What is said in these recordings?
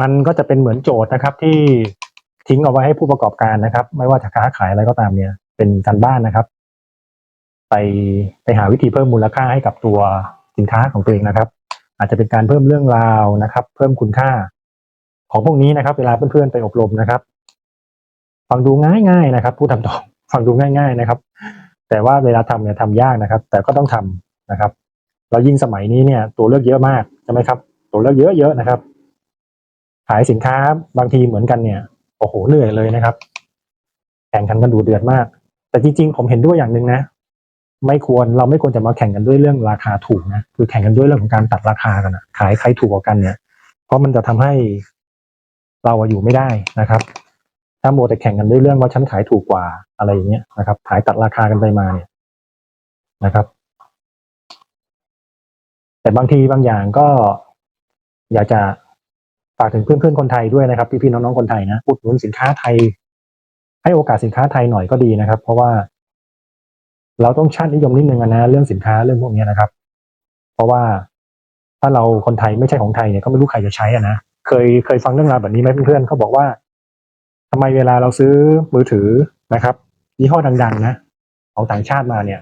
มันก็จะเป็นเหมือนโจทย์นะครับ ที่ทิ้งเอาไว้ให้ผู้ประกอบการนะครับ ไม่ว่าจะค้าขายอะไรก็ตามเนี่ย เป็นการบ้านนะครับ ไปไปหาวิธีเพิ่มมูลค่าให้กับตัวสินค้าของตัวเองนะครับ อาจจะเป็นการเพิ่มเรื่องราวนะครับ เพิ่มคุณค่า ของพวกนี้นะครับ เวลาเพื่อนๆไปอบรมนะครับ ฟังดูง่ายๆนะครับพูดตาตรงฟังดูง่าย ๆนะครับ แต่ว่าเวลาทำเนี่ยทำยากนะครับ แต่ก็ต้องทำนะครับเรายิ่งสมัยนี้เนี่ยตัวเลือกเยอะมากใช่ไหมครับ ตัวเลือกเยอะๆนะครับ ขายสินค้าบางทีเหมือนกันเนี่ยโอ้โหเหนื่อยเลยนะครับ แข่งขันกันดูเดือดมาก แต่จริง ๆ ผมเห็นด้วยอย่างหนึ่งนะ ไม่ควรเราไม่ควรจะมาแข่งกันด้วยเรื่องราคาถูกนะคือแข่งกันด้วยเรื่องของการตัดราคากันนะขายใครถูกกว่ากันเนี่ย เพราะมันจะทำให้เราอยู่ไม่ได้นะครับ ถ้าโมแต่แข่งกันด้วยเรื่องว่าฉันขายถูกกว่าอะไรอย่างเงี้ยนะครับ ขายตัดราคากันไปมาเนี่ยนะครับ แต่บางทีบางอย่างก็อยากจะ ฝากถึงเพื่อนๆคนไทยด้วยนะครับ พี่ๆน้องๆคนไทยนะอุดหนุนสินค้าไทย ให้โอกาสสินค้าไทยหน่อยก็ดีนะครับ เพราะว่า เราต้องชาตินิยมนิดนึงอะนะเรื่องสินค้าเรื่องพวกนี้นะครับ เพราะว่าถ้าเราคนไทยไม่ใช่ของไทยเนี่ยก็ไม่รู้ใครจะใช้อะนะเคยเคยฟังเรื่องราวแบบนี้ไหมเพื่อนๆเขาบอกว่าทำไมเวลาเราซื้อมือถือนะครับยี่ห้อดังๆนะของต่างชาติมาเนี่ย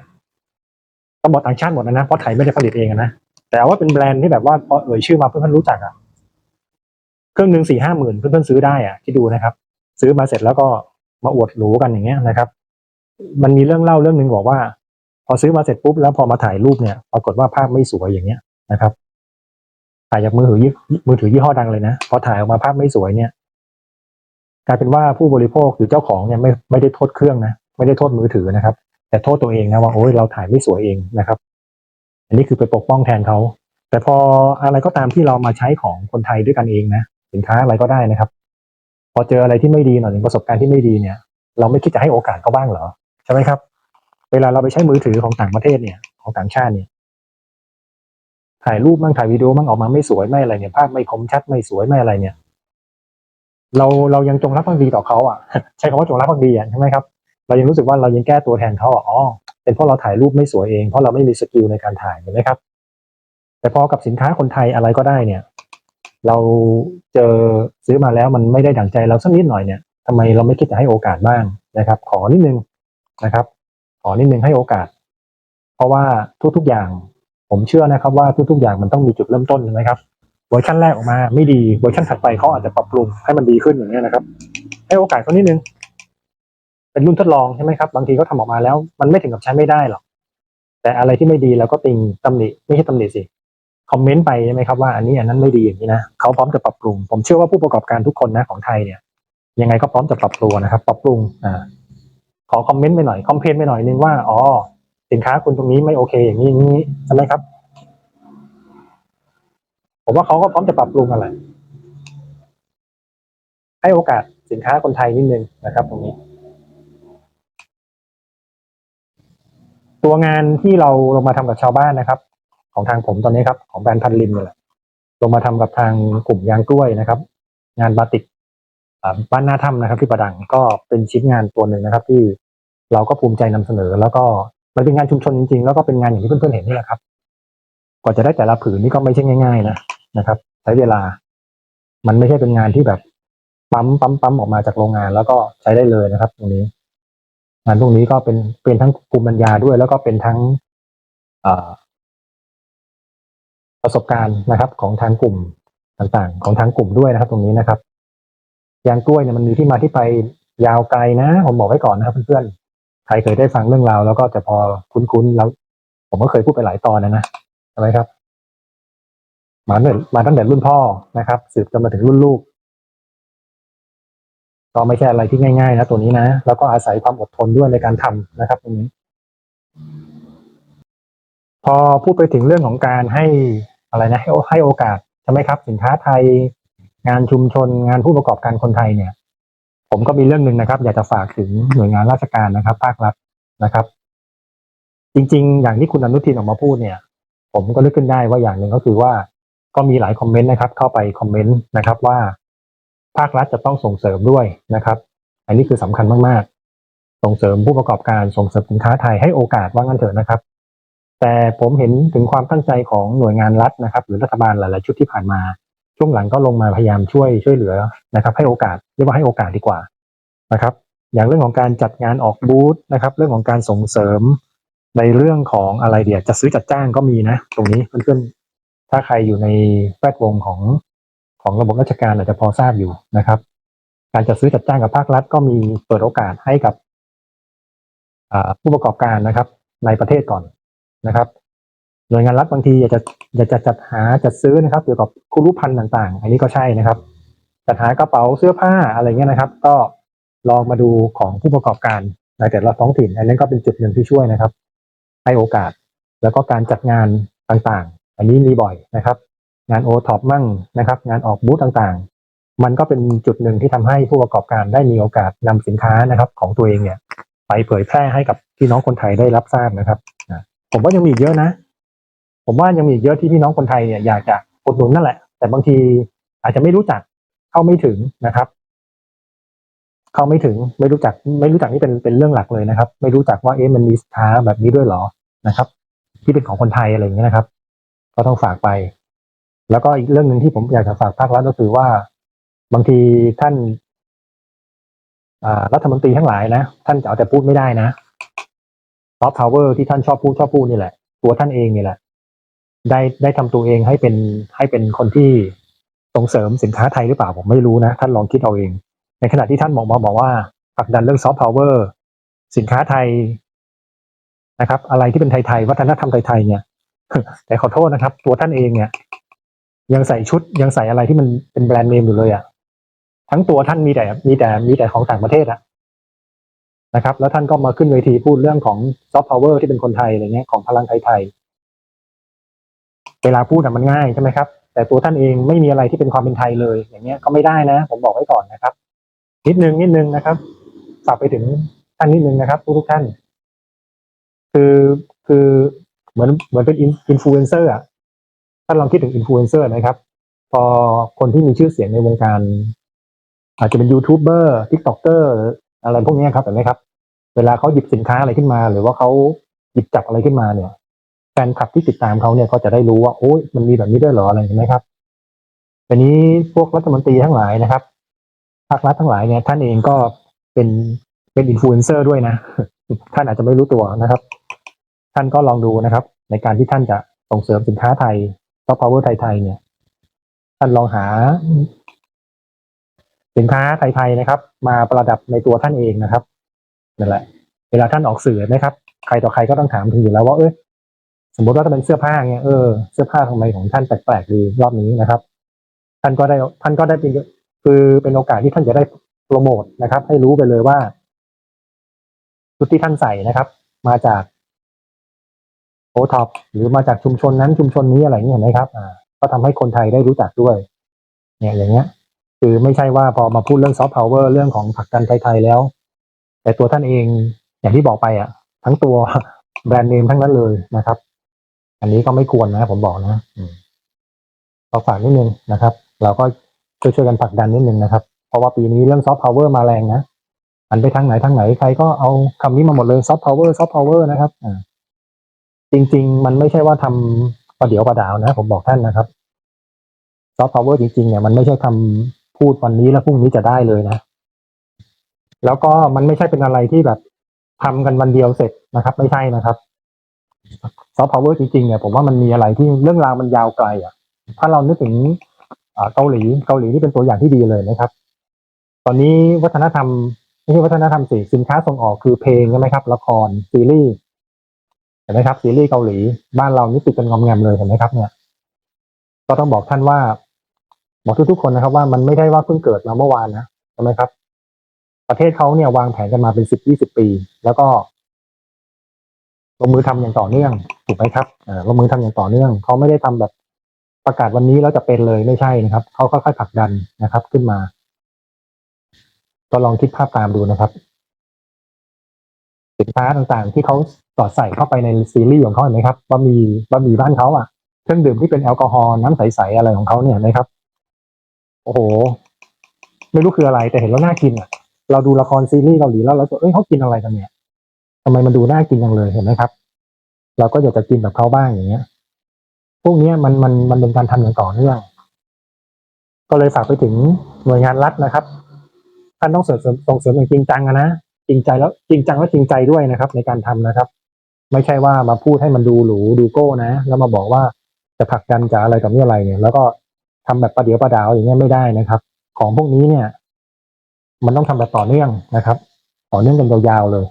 ต้องบอกต่างชาติหมดนะนะเพราะไทยไม่ได้ผลิตเองนะแต่ว่าเป็นแบรนด์ที่แบบว่าพอเอ่ยชื่อมาเพื่อนๆรู้จักอะ เครื่องหนึ่งสี่ห้าหมื่นเพื่อนๆซื้อได้อะที่ดูนะครับ ซื้อมาเสร็จแล้วก็มาอวดหรูกันอย่างเงี้ยนะครับ มันมีเรื่องเล่าเรื่องหนึ่งบอกว่า พอซื้อมาเสร็จปุ๊บแล้วพอมาถ่ายรูปเนี่ยปรากฏว่าภาพไม่สวยอย่างเงี้ยนะครับ ถ่ายจากมือถือยี่มือถือยี่ห้อดังเลยนะพอถ่ายออกมาภาพไม่สวยเนี่ย กลายเป็นว่าผู้บริโภคหรือเจ้าของเนี่ยไม่ไม่ได้โทษเครื่องนะไม่ได้โทษมือถือนะครับ แต่โทษตัวเองนะว่าโอ้ยเราถ่ายไม่สวยเองนะครับ อันนี้คือไปปกป้องแทนเขาแต่พออะไรก็ตามที่เรามาใช้ของคนไทยด้วยกันเองนะ สินค้าอะไรก็ได้นะครับ พอเจออะไรที่ไม่ดีหน่อยหนึ่งประสบการณ์ที่ไม่ดีเนี่ย เราไม่คิดจะให้โอกาสเขาบ้างเหรอใช่ไหมครับ เวลาเราไปใช้มือถือของต่างประเทศเนี่ย ของต่างชาติเนี่ยถ่ายรูปมั่งถ่ายวิดีโอมั่งออกมาไม่สวยไม่อะไรเนี่ยภาพไม่คมชัดไม่สวยไม่อะไรเนี่ย เราเรายังจงรักภักดีต่อเขาอะ ใช้คำว่าจงรักภักดีอะใช่ไหมครับ เรายังรู้สึกว่าเรายังแก้ตัวแทนเขาอะอ๋อเป็นเพราะเราถ่ายรูปไม่สวยเองเพราะเราไม่มีสกิลในการถ่ายเห็นไหมครับ แต่พอกับสินค้าคนไทยอะไรก็ได้เนี่ย เราเจอซื้อมาแล้วมันไม่ได้ดั่งใจเราสักนิดหน่อยเนี่ยทำไมเราไม่คิดจะให้โอกาสบ้างนะครับ ขอนิดนึงนะครับ ขอนิดนึงให้โอกาส เพราะว่าทุกๆอย่าง ผมเชื่อนะครับว่าทุกๆอย่างมันต้องมีจุดเริ่มต้นใช่ไหมครับเวอร์ชันแรกออกมาไม่ดีเวอร์ชันถัดไปเขาอาจจะปรับปรุงให้มันดีขึ้นอย่างนี้นะครับ ให้โอกาสเขานิดนึง เป็นรุ่นทดลองใช่ไหมครับ บางทีเขาทำออกมาแล้ว มันไม่ถึงกับใช้ไม่ได้หรอกแต่อะไรที่ไม่ดีเราก็ติงตำหนิไม่ใช่ตำหนิสิ คอมเมนต์ไปใช่ไหมครับว่าอันนี้อันนั้นไม่ดีอย่างนี้นะเขาพร้อมจะปรับปรุง ผมเชื่อว่าผู้ประกอบการทุกคนนะของไทยเนี่ย ยังไงก็พร้อมจะปรับตัวนะครับ ปรับปรุงอ่าขอคอมเมนต์ไปหน่อยคอมเพลนไปหน่อยนึงว่าอ๋อสินค้าคุณตรงนี้ไม่โอเค อย่างนี้อย่างนี้ใช่ไหมครับ ผมว่าเขาก็พร้อมจะปรับปรุงอะไรให้โอกาสสินค้าคนไทยนิดนึงนะครับ ตรงนี้ ตัวงานที่เราลงมาทำกับชาวบ้านนะครับ ของทางผมตอนนี้ครับ ของแบรนด์พันลิมเนี่ยแหละลงมาทำกับทางกลุ่มยางกล้วยนะครับ งานบาติกบ้านหน้าถ้ำนะครับ ที่ประดังก็เป็นชิ้นงานตัวหนึ่งนะครับ ที่เราก็ภูมิใจนำเสนอ แล้วก็มันเป็นงานชุมชนจริงๆ แล้วก็เป็นงานอย่างที่เพื่อนๆเห็นนี่แหละครับกว่าจะได้แต่ละผืนนี่ก็ไม่ใช่ง่ายๆนะนะครับ ใช้เวลา มันไม่ใช่เป็นงานที่แบบปั๊มปั๊มปั๊มออกมาจากโรงงาน แล้วก็ใช้ได้เลยนะครับ ตรงนี้ งานพวกนี้ก็เป็นเป็นทั้งภูมิปัญญาด้วย แล้วก็เป็นทั้งอ ประสบการณ์นะครับ ของทางกลุ่มต่างๆ ของทางกลุ่มด้วยนะครับ ตรงนี้นะครับยางกล้วยเนี่ยมันมีที่มาที่ไปยาวไกลนะ ผมบอกไว้ก่อนนะครับเพื่อนๆใครเคยได้ฟังเรื่องราวแล้วก็จะพอคุ้นๆแล้ว ผมก็เคยพูดไปหลายตอนนะนะใช่ไหมครับ มาตั้งแต่มาตั้งแต่รุ่นพ่อนะครับ สืบจนมาถึงรุ่นลูกก็ไม่ใช่อะไรที่ง่ายๆนะตัวนี้นะ แล้วก็อาศัยความอดทนด้วยในการทำนะครับตรงนี้ พอพูดไปถึงเรื่องของการให้ อะไรนะให้ให้โอกาสใช่ไหมครับ สินค้าไทย งานชุมชนงานผู้ประกอบการคนไทยเนี่ย ผมก็มีเรื่องหนึ่งนะครับ อยากจะฝากถึงหน่วยงานราชการนะครับภาครัฐนะครับ จริง ๆ อย่างที่คุณอนุทินออกมาพูดเนี่ย ผมก็นึกขึ้นได้ว่าอย่างหนึ่งก็คือว่าก็มีหลายคอมเมนต์นะครับ เข้าไปคอมเมนต์นะครับว่า ภาครัฐจะต้องส่งเสริมด้วยนะครับ อันนี้คือสำคัญมากๆ ส่งเสริมผู้ประกอบการส่งเสริมสินค้าไทยให้โอกาสว่างั้นเถอะนะครับ แต่ผมเห็นถึงความตั้งใจของหน่วยงานรัฐนะครับ หรือรัฐบาลหลาย ๆ ชุดที่ผ่านมา ช่วงหลังก็ลงมาพยายามช่วยช่วยเหลือนะครับ ให้โอกาสเรียกว่าให้โอกาสดีกว่านะครับ อย่างเรื่องของการจัดงานออกบูธนะครับ เรื่องของการส่งเสริมในเรื่องของอะไรเดียจะซื้อจัดจ้างก็มีนะ ตรงนี้เพื่อนๆถ้าใครอยู่ในแวดวงของของระบบราชการอาจจะพอทราบอยู่นะครับ การจัดซื้อจัดจ้างกับภาครัฐ ก็มีเปิดโอกาสให้กับผู้ประกอบการนะครับ ในประเทศก่อน นะครับหน่วยงานรัฐบางทีอยากจะอยากจะจัดหาจัดซื้อนะครับเกี่ยวกับคุรุพันธ์ต่าง ๆ อันนี้ก็ใช่นะครับ จัดหากระเป๋าเสื้อผ้าอะไรเงี้ยนะครับ ก็ลองมาดูของผู้ประกอบการในแต่ละท้องถิ่น อันนี้ก็เป็นจุดหนึ่งที่ช่วยนะครับ ให้โอกาสแล้วก็การจัดงานต่างๆ อันนี้มีบ่อยนะครับ งานโอท็อปมั่งนะครับ งานออกบูธต่างๆ มันก็เป็นจุดหนึ่งที่ทำให้ผู้ประกอบการได้มีโอกาสนำสินค้านะครับ ของตัวเองเนี่ย ไปเผยแพร่ให้กับพี่น้องคนไทยได้รับทราบนะครับ ผมว่ายังมีอีกเยอะนะ ผมว่ายังมีอีกเยอะที่พี่น้องคนไทยเนี่ยอยากจะอุดหนุนนั่นแหละ แต่บางทีอาจจะไม่รู้จักเข้าไม่ถึงนะครับ เข้าไม่ถึงไม่รู้จัก ไม่รู้จักนี่เป็นเป็นเรื่องหลักเลยนะครับ ไม่รู้จักว่าเอ๊ะมันมีสินค้าแบบนี้ด้วยหรอนะครับ ที่เป็นของคนไทยอะไรอย่างเงี้ยนะครับ ก็ต้องฝากไป แล้วก็อีกเรื่องหนึ่งที่ผมอยากจะฝากภาครัฐก็คือว่า บางทีท่านรัฐมนตรีทั้งหลายนะ ท่านจะเอาแต่พูดไม่ได้นะ ซอฟต์พาวเวอร์ที่ท่านชอบพูดชอบพูดนี่แหละ ตัวท่านเองนี่แหละ ได้ได้ทำตัวเองให้เป็นให้เป็นคนที่ส่งเสริมสินค้าไทยหรือเปล่าผมไม่รู้นะ ท่านลองคิดเอาเอง ในขณะที่ท่านบอกมาบอกว่าผลักดันเรื่องซอฟต์พาวเวอร์สินค้าไทยนะครับ อะไรที่เป็นไทยๆวัฒนธรรมไทยๆเนี่ย แต่ขอโทษนะครับ ตัวท่านเองเนี่ย ยังใส่ชุดยังใส่อะไรที่มันเป็นแบรนด์เนมอยู่เลยอะทั้งตัวท่านมีแต่มีแต่มีแต่ของต่างประเทศอะ นะครับ แล้วท่านก็มาขึ้นเวทีพูดเรื่องของซอฟต์พาวเวอร์ที่เป็นคนไทยอะไรเงี้ยของพลังไทยๆเวลาพูดมันง่ายใช่ไหมครับแต่ตัวท่านเองไม่มีอะไรที่เป็นความเป็นไทยเลย อย่างเงี้ยก็ไม่ได้นะ ผมบอกไว้ก่อนนะครับ นิดนึงนิดนึงนะครับฝากไปถึงท่านนิดนึงนะครับทุกทุกท่าน คือคือเหมือนเหมือนเป็นอินฟลูเอนเซอร์อะท่านลองคิดถึงอินฟลูเอนเซอร์นะครับ พอคนที่มีชื่อเสียงในวงการ อาจจะเป็นยูทูบเบอร์ทิกตอกเกอร์อะไรพวกนี้ครับเห็นไหมครับ เวลาเขาหยิบสินค้าอะไรขึ้นมา หรือว่าเขาหยิบจับอะไรขึ้นมาเนี่ยแฟนคลับที่ติดตามเขาเนี่ยก็จะได้รู้ว่าโอ้ยมันมีแบบนี้ด้วยเหรออะไรเห็นไหมครับทีนี้พวกรัฐมนตรีทั้งหลายนะครับภาครัฐทั้งหลายเนี่ยท่านเองก็เป็นเป็นอินฟลูเอนเซอร์ด้วยนะ ท่านอาจจะไม่รู้ตัวนะครับ ท่านก็ลองดูนะครับ ในการที่ท่านจะส่งเสริมสินค้าไทยซอฟต์พาวเวอร์ไทยๆเนี่ย ท่านลองหา สินค้าไทยๆนะครับ มาประดับในตัวท่านเองนะครับ นั่นแหละ เวลาท่านออกสื่อนะครับ ใครต่อใครก็ต้องถามถึงอยู่แล้วว่าเออสมมติว่าถ้าเป็นเสื้อผ้าเนี่ยเออเสื้อผ้าทำไมของท่านแปลกๆดีรอบนี้นะครับ ท่านก็ได้ท่านก็ได้เป็นคือเป็นโอกาสที่ท่านจะได้โปรโมทนะครับ ให้รู้ไปเลยว่าชุดที่ท่านใส่นะครับ มาจากโอท็อปหรือมาจากชุมชนนั้นชุมชนนี้อะไรอย่างนี้เห็นไหมครับอ่าก็ทำให้คนไทยได้รู้จักด้วย เนี่ยอย่างเงี้ย คือไม่ใช่ว่าพอมาพูดเรื่องซอฟต์พาวเวอร์เรื่องของผักดันไทยๆแล้ว แต่ตัวท่านเองอย่างที่บอกไปอะ ทั้งตัวแบรนด์เนมทั้งนั้นเลยนะครับ อันนี้ก็ไม่ควรนะ ผมบอกนะอืมก็ฝากนิดนึงนะครับ เราก็ช่วยช่วยๆกันผลักดันนิดนึงนะครับ เพราะว่าปีนี้เรื่องซอฟต์พาวเวอร์มาแรงนะอันไปทางไหนทางไหนใครก็เอาคำนี้มาหมดเลยซอฟต์พาวเวอร์ซอฟต์พาวเวอร์นะครับอ่าจริง ๆ มันไม่ใช่ว่าทำประเดี๋ยวประดาวนะ ผมบอกท่านนะครับซอฟต์พาวเวอร์จริงๆเนี่ยมันไม่ใช่ทำพูดวันนี้แล้วพรุ่งนี้จะได้เลยนะ แล้วก็มันไม่ใช่เป็นอะไรที่แบบทำกันวันเดียวเสร็จนะครับ ไม่ใช่นะครับซอฟต์พาวเวอร์จริงๆเนี่ยผมว่ามันมีอะไรที่เรื่องราวมันยาวไกลอะ ถ้าเรานึกถึงเกาหลีเกาหลีที่เป็นตัวอย่างที่ดีเลยนะครับ ตอนนี้วัฒนธรรมไม่ใช่วัฒนธรรมสิสินค้าส่งออกคือเพลงใช่ไหมครับ ละครซีรีส์เห็นไหมครับซีรีส์เกาหลี บ้านเรานี่ติดกันงอมแงมเลยเห็นไหมครับ เนี่ย ก็ต้องบอกท่านว่า บอกทุกๆคนนะครับ ว่ามันไม่ได้ว่าเพิ่งเกิดมาเมื่อวานนะใช่ไหมครับ ประเทศเขาเนี่ยวางแผนกันมาเป็นสิบยี่สิบปี แล้วก็ลงมือทำอย่างต่อเนื่องถูกไหมครับอ่อลงมือทำอย่างต่อเนื่องเขาไม่ได้ทำแบบประกาศวันนี้แล้วจะเป็นเลยไม่ใช่นะครับเขาค่อยๆผลักดันนะครับ ขึ้นมา ก็ลองคิดภาพตามดูนะครับ สินค้าต่างๆ ที่เขาสอดใส่เข้าไปในซีรีส์ของเขาเห็นไหมครับว่ามีว่ามีบ้านเขาอะเครื่องดื่มที่เป็นแอลกอฮอล์น้ำใสๆอะไรของเขาเนี่ยเห็นะครับ โอ้โห ไม่รู้คืออะไรแต่เห็นแล้วน่ากินอะ เราดูละครซีรีส์เกาหลีแล้วเราจะเอ้ยเขากินอะไรกันเนี่ยทำไมมันดูน่ากินจังเลยเห็นไหมครับ เราก็อยากจะกินแบบเขาบ้างอย่างเงี้ย พวกนี้มันมันมันเป็นการทำอย่างต่อเนื่อง ก็เลยฝากไปถึงหน่วยงานรัฐนะครับท่านต้องเสริมส่งเสริมอย่างจริงจังนะจริงใจแล้วจริงจังและจริงใจด้วยนะครับ ในการทำนะครับ ไม่ใช่ว่ามาพูดให้มันดูหรูดูโก้นะ แล้วมาบอกว่าจะผลักดันจะอะไรกับนี่อะไรเนี่ย แล้วก็ทำแบบประเดี๋ยวประดาวอย่างเงี้ยไม่ได้นะครับ ของพวกนี้เนี่ย มันต้องทำแบบต่อเนื่องนะครับ ต่อเนื่องกันยาวๆเลย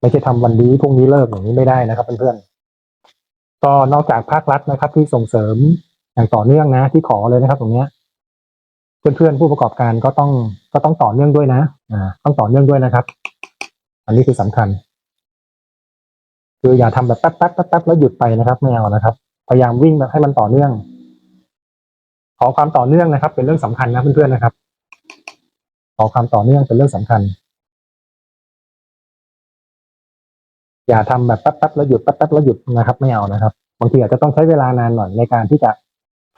ไม่ใช่ทำวันนี้พรุ่งนี้เลิกอย่างนี้ไม่ได้นะครับเพื่อนๆก็นอกจากภาครัฐนะครับ ที่ส่งเสริมอย่างต่อเนื่องนะ ที่ขอเลยนะครับ ตรงเนี้ยเพื่อนๆผู้ประกอบการก็ต้องก็ต้องต่อเนื่องด้วยนะอ่าต้องต่อเนื่องด้วยนะครับ อันนี้คือสำคัญ คืออย่าทำแบบแป๊บแป๊บแป๊บแป๊บแล้วหยุดไปนะครับไม่เอานะครับ พยายามวิ่งแบบให้มันต่อเนื่อง อความต่อเนื่องนะครับ เป็นเรื่องสำคัญนะเพื่อนๆนะครับ ขอความต่อเนื่องเป็นเรื่องสำคัญ อย่าทำแบบแป๊บแป๊บแล้วหยุดแป๊บแป๊บแล้วหยุดนะครับ ไม่เอานะครับบางทีอาจจะต้องใช้เวลานานหน่อยในการที่จะ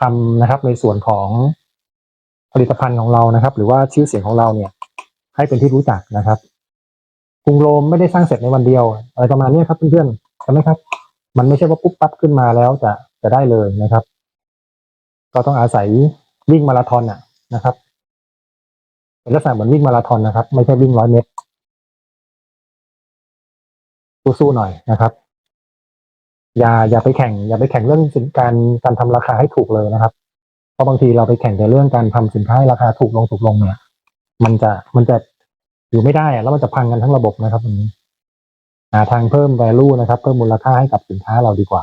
ทำนะครับ ในส่วนของผลิตภัณฑ์ของเรานะครับ หรือว่าชื่อเสียงของเราเนี่ย ให้เป็นที่รู้จักนะครับกรุงโรมไม่ได้สร้างเสร็จในวันเดียว อะไรประมาณนี้ครับเพื่อนๆใช่ไหมครับ มันไม่ใช่ว่าปุ๊บปั๊บขึ้นมาแล้วจะจะได้เลยนะครับ ก็ต้องอาศัยวิ่งมาราธอนอะนะครับเป็นลักษณะเหมือนวิ่งมาราธอนนะครับ ไม่ใช่วิ่งร้อยเมตรสู้ๆหน่อยนะครับ อย่าอย่าไปแข่ง อย่าไปแข่งเรื่องสินการการทำราคาให้ถูกเลยนะครับ เพราะบางทีเราไปแข่งแต่เรื่องการทำสินค้าให้ราคาถูกลงถูกลงเนี่ย มันจะมันจะอยู่ไม่ได้แล้วมันจะพังกันทั้งระบบนะครับตรงนี้หาทางเพิ่ม value นะครับ เพิ่มมูลค่าให้กับสินค้าเราดีกว่า